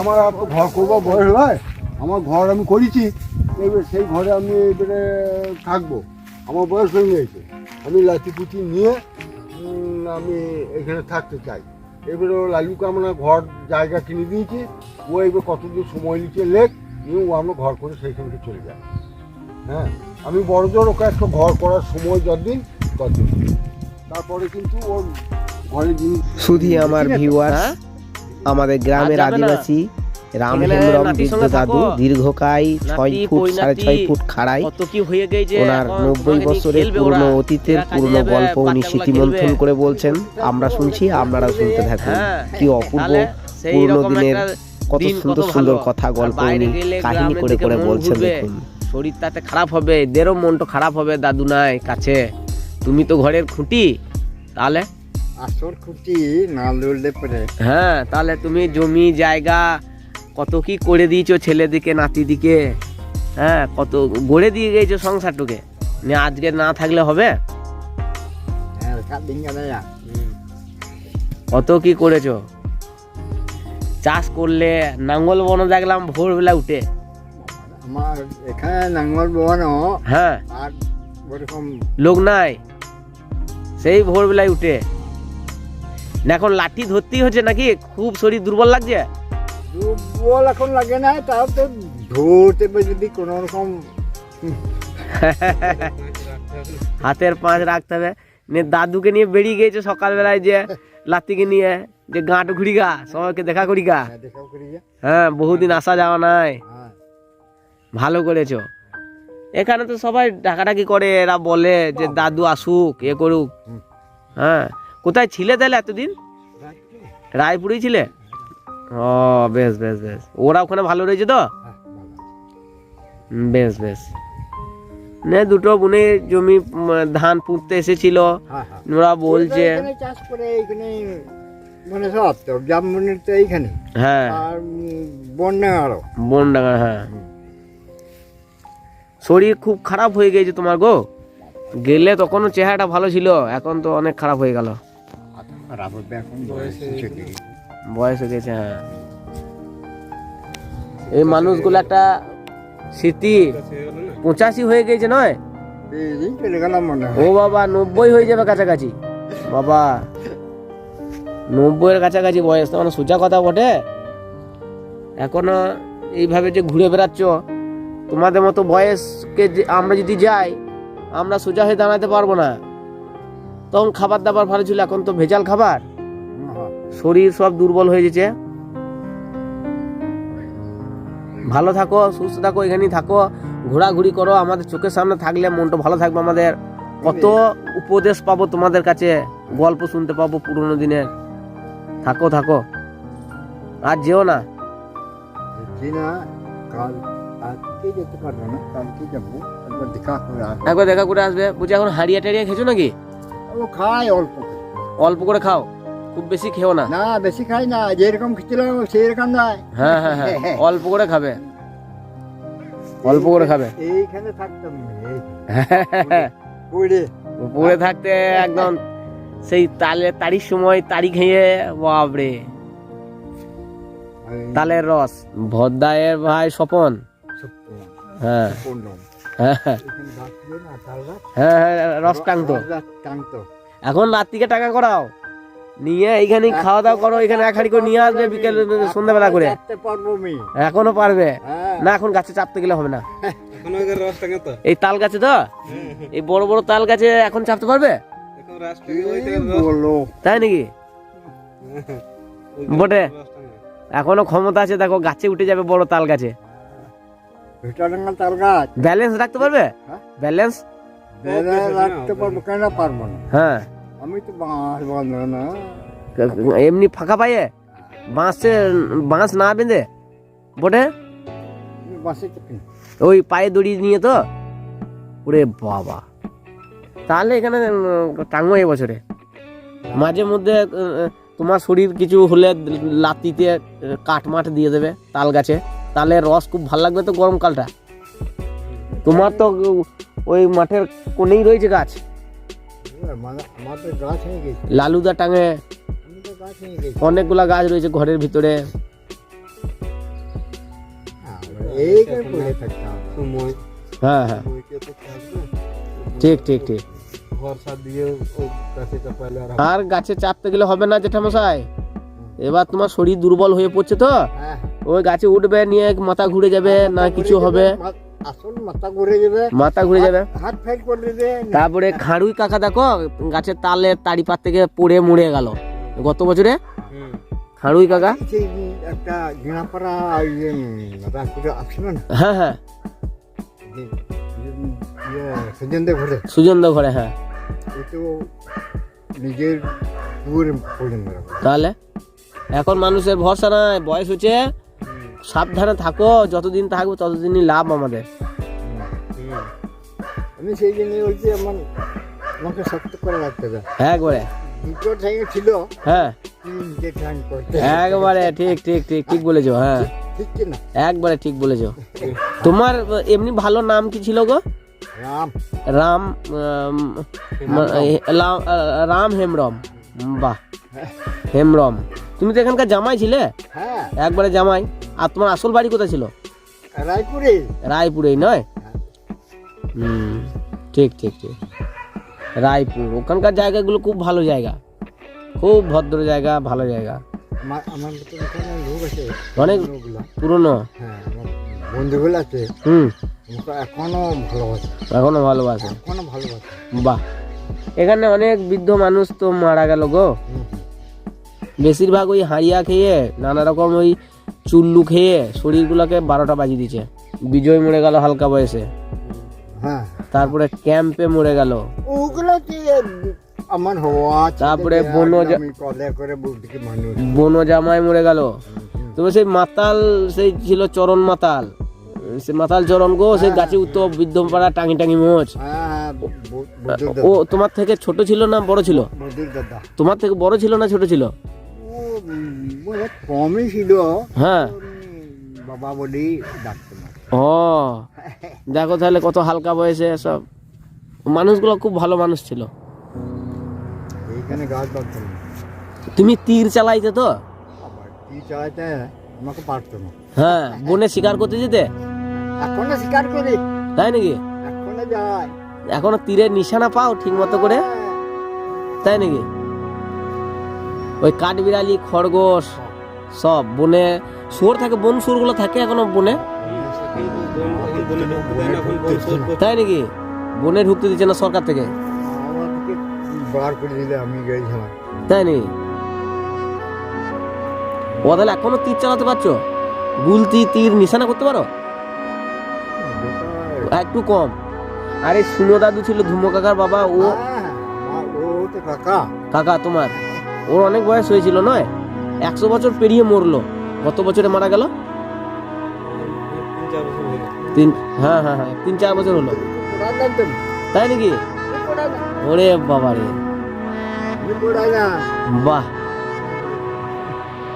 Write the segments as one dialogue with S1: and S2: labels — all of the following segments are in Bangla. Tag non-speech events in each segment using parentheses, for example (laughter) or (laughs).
S1: আমার ঘর করব বয়স নয় আমার ঘর আমি করেছি এবার সেই ঘরে আমি এবারে থাকব। আমার বয়স হয়ে গেছে। আমি লাঠি পুচি নিয়ে আমি এখানে থাকতে চাই। এবারে ও লালুকে আমরা ঘর জায়গা কিনে দিয়েছি। ও এবার কতদিন সময় নিচ্ছে লেখ নিয়ে ও আমরা ঘর করে সেইখানকে চলে যায়। হ্যাঁ আমি বড় জোর ওকে একটা ঘর করার সময় যতদিন ততদিন। তারপরে কিন্তু ওর ঘরে জিনিস
S2: শুধু আমার ভিউয়ার্স আমাদের গ্রামের। আদিবাসী রামহেমরম বৃদ্ধ দাদু দীর্ঘকায় ছয় ফুট সাড়ে ছয় ফুট খাড়াই ওনার নব্বই বছরের পুরনো অতীতের পুরনো গল্প উনি স্মৃতিমন্থন করে বলছেন আমরা শুনছি আপনারা শুনতে থাকুন।
S3: হ্যাঁ,
S2: কি অপূর্ব পুরনো দিনের কত সুন্দর সুন্দর কথা গল্প উনি কাহিনী করে করে বলছেন দেখুন।
S3: শরীর তাতে খারাপ হবে এদেরও মনটা খারাপ হবে দাদু নাই কাছে। তুমি তো ঘরের খুঁটি তাহলে?
S1: আসর খুঁটি না লড়লে পরে।
S3: হ্যাঁ তাহলে তুমি জমি জায়গা কত কি করে দিয়েছ ছেলেদিকে নাতিদিকে? হ্যাঁ কত গড়ে দিয়ে গেছো সংসারটুকে? নিয়ে আজকে না থাকলে হবে?
S1: হ্যাঁ
S3: কত কি করেছ? চাষ করলে নাঙ্গল বন দেখলাম ভোরবেলা উঠে।
S1: আমার এখানে নাঙ্গল বনো
S3: হ্যাঁ।
S1: আর ওরকম
S3: লোক নাই। সেই ভোরবেলায় উঠে। না এখন লাঠি ধরতেই হচ্ছে নাকি? খুব শরীর দুর্বল লাগছে?
S1: দুর্বল এখন লাগে না তাও তো ধরতে যদি কোনো রকম। (laughs)
S3: হাতের পাঁচ রাখতে হবে। নিয়ে দাদুকে নিয়ে বেরিয়ে গিয়েছে সকালবেলায় যে লাতিকে নিয়ে যে গাঁট ঘুরি গা সবাইকে দেখা করি গা
S1: হ্যাঁ।
S3: হ্যাঁ বহুদিন আসা যাওয়া নাই।
S1: হ্যাঁ।
S3: ভালো করেছ। এখানে তো সবাই ডাকাডাকি করে এরা বলে যে দাদু আসুক এ করুক। হ্যাঁ। কোথায় ছিলে তাহলে এতদিন? রায়পুরেই ছিলে? ও বেশ বেশ বেশ। ওরা ওখানে ভালো রয়েছে তো?
S1: হ্যাঁ,
S3: বেশ বেশ। নে দুটো বোনে জমি ধান পুঁততে এসেছিল।
S1: হ্যাঁ, হ্যাঁ।
S3: ওরা বলছে
S1: চাষ করে এইখানে মানে সব তো জামবনের তো এইখানে।
S3: হ্যাঁ।
S1: আর উম,
S3: বনডাঙ্গা হ্যাঁ। শরীর খুব খারাপ হয়ে গেছে তোমার গো। গেলে তখনও চেহারাটা ভালো ছিল এখন তো অনেক খারাপ হয়ে গেল।
S1: এখন বয়স
S3: হয়ে গেছে। হ্যাঁ এই মানুষগুলো একটা স্মৃতি পঁচাশি হয়ে গেছে নয়?
S1: মনে
S3: ও বাবা নব্বই হয়ে যাবে কাছাকাছি। বাবা নব্বইয়ের কাছাকাছি বয়স তো মানে সোজা কথা বটে। এখনও এইভাবে যে ঘুরে বেড়াচ্ছ তোমাদের মতো বয়সকে আমরা যদি যাই আমরা সোজা হয়ে দাঁড়াতে পারব না। তখন খাবার দাবার ভালো ছিল এখন তো ভেজাল খাবার। শরীর সব দুর্বল হয়ে গেছে। ভালো থাকো সুস্থ থাকো এখানেই থাকো। ঘোরাঘুরি করো আমাদের চোখের সামনে থাকলে মনটা ভালো থাকবে আমাদের। কত উপদেশ পাবো তোমাদের কাছে গল্প শুনতে পাবো পুরোনো দিনের। থাকো থাকো। আর যেও না।
S1: একবার দেখা করে আসব।
S3: বুঝি এখন হাড়িয়া টাড়িয়া খেছো নাকি?
S1: ও খাই অল্প। করে।
S3: অল্প করে খাও? খুব বেশি খেও না?
S1: না বেশি খাই না যেরকম খেয়েছিলাম সেই রকম নয়
S3: হ্যাঁ হ্যাঁ হ্যাঁ (laughs) অল্প করে খাবে। অল্প করে খাবে।
S1: এইখানে থাকতাম এই। (laughs) পড়ে
S3: পড়ে। থাকতে একদম সেই তালে তারির সময় তারি খেয়ে বাপরে। তালের রস। ভদ্দায়ের ভাই স্বপন। হ্যাঁ। হ্যাঁ হ্যাঁ, হ্যাঁ হ্যাঁ রস টাংতো
S1: টাংতো
S3: এখন রাত্রিকে টাকা করাও। নিয়ে এইখানে খাওয়া দাওয়া করো এখানে এক হাঁড়ি করে নিয়ে আসবে বিকেল সন্ধ্যাবেলা করে।
S1: এখনও পারবে? হ্যাঁ।
S3: না এখন গাছে চাপতে গেলে হবে না। এই তাল গাছে তো? এই বড় বড় তাল গাছে এখন চাপতে পারবে? তাই নাকি? বটে। এখনও ক্ষমতা আছে দেখো গাছে উঠে যাবে বড় তাল গাছে।
S1: ভিটারাঙ্গা তাল গাছ।
S3: ব্যালেন্স রাখতে পারবে?
S1: হ্যাঁ?
S3: ব্যালেন্স
S1: রাখতে পারব কেন পারব না?
S3: হ্যাঁ।
S1: আমি তো বাঁশ বাঁধবো না।
S3: এমনি ফাঁকা পাইয়ে বাঁশে বাঁশ না বেঁধে? বটে?
S1: বাঁশে
S3: ওই পায়ে দড়ি নিয়ে তো? ওরে বাবা। তাহলে এখানে টাঙ্গো এই বছরে। মাঝে মধ্যে তোমার শরীর কিছু হলে লাতিতে কাঠ মাঠ দিয়ে দেবে তাল গাছে। তাহলে রস খুব ভালো লাগবে তো গরমকালটা তোমার তো ওই মাঠের কোনেই রয়েছে গাছ।
S1: মানে হয়ে গেছে।
S3: লালুদা টাঙে
S1: হয়ে
S3: অনেকগুলা গাছ রয়েছে ঘরের ভিতরে।
S1: থাকতাম সময়।
S3: হ্যাঁ হ্যাঁ। ঠিক ঠিক ঠিক।
S1: আর
S3: আর গাছে চাপতে গেলে হবে না জেঠামশাই। এবার তোমার শরীর দুর্বল হয়ে পড়ছে তো।
S1: হ্যাঁ।
S3: ওই গাছে উঠবে নিয়ে মাথা ঘুরে যাবে না কিছু হবে।
S1: মাথা ঘুরে যাবে।
S3: মাথা ঘুরে যাবে।
S1: হাত ফেল করে
S3: তারপরে খাড়ুই কাকা দেখো গাছের তালে তাড়ি পাত থেকে পড়ে মরে গেল। গত বছরে? খাড়ুই কাকা?
S1: একটা
S3: হ্যাঁ হ্যাঁ।
S1: ঘরে।
S3: সুজন্দ ঘরে হ্যাঁ।
S1: তো নিজের
S3: তাহলে? এখন মানুষের ভরসা নাই বয়স হচ্ছে সাবধানে থাকো যতদিন থাকব ততদিনই লাভ আমাদের।
S1: আমি সেই জন্য বলছি আমার আমাকে শক্ত করে রাখতে হবে। দুটো ঠ্যাঙে ছিল
S3: হ্যাঁ।
S1: তিনটে ঠ্যাং করতে
S3: একবারে ঠিক ঠিক ঠিক ঠিক বলেছ হ্যাঁ।
S1: ঠিক কি না
S3: একবারে ঠিক বলেছ। তোমার এমনি ভালো নাম কি ছিল গো?
S1: রাম।
S3: রাম রাম হেমরম বাহ। হেমরম তুমি তো এখানকার জামাই ছিলে?
S1: হ্যাঁ।
S3: একবারে জামাই। আর তোমার আসল বাড়ি কোথায় ছিল?
S1: রায়পুরে।
S3: রায়পুরেই নয়? হুম ঠিক ঠিক ঠিক। রায়পুর। ওখানকার জায়গাগুলো খুব ভালো জায়গা। খুব ভদ্র জায়গা ভালো জায়গা।
S1: আমার আমার মতো ওখানে লোক আছে।
S3: অনেক পুরনো?
S1: হ্যাঁ বন্ধুগুলো আছে।
S3: হুম।
S1: এখনও ভালোবাসে।
S3: এখনও ভালোবাসে?
S1: এখনও ভালোবাসে।
S3: বাহ। এখানে অনেক বৃদ্ধ মানুষ তো মারা গেল গো। বেশিরভাগ ওই হাঁড়িয়া খেয়ে নানা রকম ওই চুল্লু খেয়ে শরীরগুলোকে বারোটা বাজিয়ে দিচ্ছে বিজয় মরে গেল হালকা বয়সে।
S1: হ্যাঁ।
S3: তারপরে ক্যাম্পে মরে গেল।
S1: ওগুলো কি আমার হওয়া
S3: তারপরে
S1: একদম করে
S3: বনো জামাই মরে গেল। তবে সেই মাতাল সেই ছিল চরণ মাতাল। সে মাতাল চরণ গো সেই গাছে উত্তর বৃদ্ধ পাড়া টাঙি টাঙি মোচ
S1: হ্যাঁ বুদ্ধর
S3: ও তোমার থেকে ছোট ছিল না বড় ছিল? তোমার থেকে বড় ছিল না ছোট ছিল?
S1: কমই ছিল।
S3: হ্যাঁ।
S1: বাবা বলি ডাকতো না।
S3: ও দেখো তাহলে কত হালকা বয়সে সব। মানুষগুলো খুব ভালো মানুষ ছিল।
S1: এইখানে গাছ ডাকতো
S3: তুমি তীর চালাইতে তো?
S1: কি চালাইতে আমাকে পারতো না।
S3: হ্যাঁ বনে শিকার করতে যেতে?
S1: এখনও শিকার করি।
S3: তাই নাকি?
S1: এখনও যায়
S3: এখনও তীরের নিশানা পাও ঠিক মতো করে তাই নাকি? ওই কাঠবিড়ালি খরগোশ সব বনে শুয়োর থাকে বন শুয়োরগুলো থাকে এখনও বনে। তাই নাকি? বনে ঢুকতে দিচ্ছে না সরকার থেকে?
S1: বার করে দিলে আমি গেছিলাম
S3: তাই নাকি? ও তাহলে এখনও তীর চালাতে পারছ? গুলতি তীর নিশানা করতে পারো? একটু কম। আরে সুনো দাদু ছিল ধুমো কাকার বাবা ও
S1: হ্যাঁ, কাকা।
S3: কাকা তোমার। ওর অনেক বয়স হয়েছিল, নয়? একশো বছর পেরিয়ে মরলো। গত বছরে মারা গেল? তিন হ্যাঁ হ্যাঁ হ্যাঁ তিন, চার বছর হলো। তাই নাকি? ওরে বাবা রে। বাহ।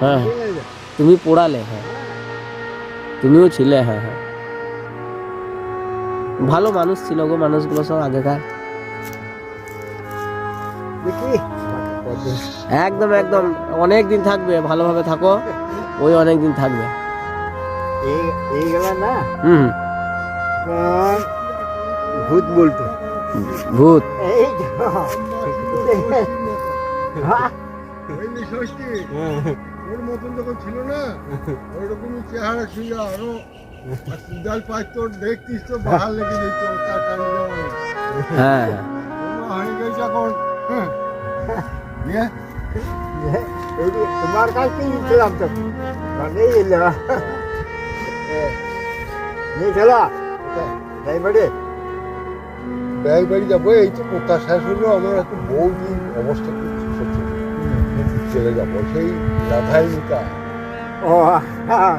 S3: হ্যাঁ হ্যাঁ। তুমি পড়ালে হ্যাঁ। তুমিও ছিলে হ্যাঁ হ্যাঁ। ভালো মানুষ ছিল গো মানুষগুলো সব আগেকার।
S1: দেখি।
S3: একদম একদম। অনেক দিন থাকবে ভালোভাবে থাকো। ওই অনেক দিন থাকবে
S1: না?
S3: হুম।
S1: ভূত বলতো।
S3: ভূত।
S1: হ্যাঁ,
S4: ওর মতন যখন ছিল না ওরকমই চেহারা ছিল আরও। সিদ্ধাল পাঁচ তোর দেখতিস তো বাহার লেগে যেত তার টানি
S3: হ্যাঁ।
S4: হারিয়ে গেছে এখন। হ্যাঁ। নিয়ে
S1: এই যে, তোমার কাছে ছিলাম তো মানে এলো নিয়ে চলো যাই বাড়ি
S4: ব্যাগ বাড়ি যাব এই তো কোথা শেষ হলো আমার একটু বউ দিন অবস্থা খুব সত্যি চলে যাব সেই রাধাই নিতা
S1: ও হ্যাঁ,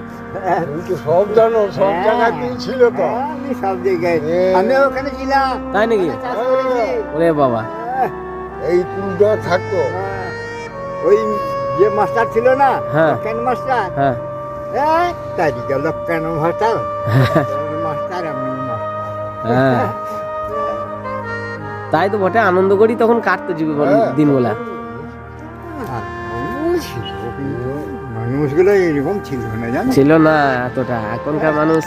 S4: তুমি তো সব জানো সব জায়গাতেই ছিল তো
S1: হ্যাঁ, আমি সব জায়গায় আমি ওখানে ছিলাম
S3: তাই নাকি
S1: চাষ করেছি।
S3: ওরে বাবা
S1: হ্যাঁ,
S4: এই তুলটা থাকতো
S1: হ্যাঁ। ওই যে মাস্টার ছিল না
S3: হ্যাঁ।
S1: কেন মাস্টার?
S3: হ্যাঁ।
S1: হ্যাঁ তাই গেল কেন মাস্টার। মাস্টার আমি
S3: হ্যাঁ। তাই তো বটে আনন্দ করি তখন কাটতে জীবন
S4: হ্যাঁ।
S3: দিনগুলা।
S1: মানুষ মানুষ মানুষগুলো এরকম ছিল না
S3: ছিল না এতটা। এখনকার মানুষ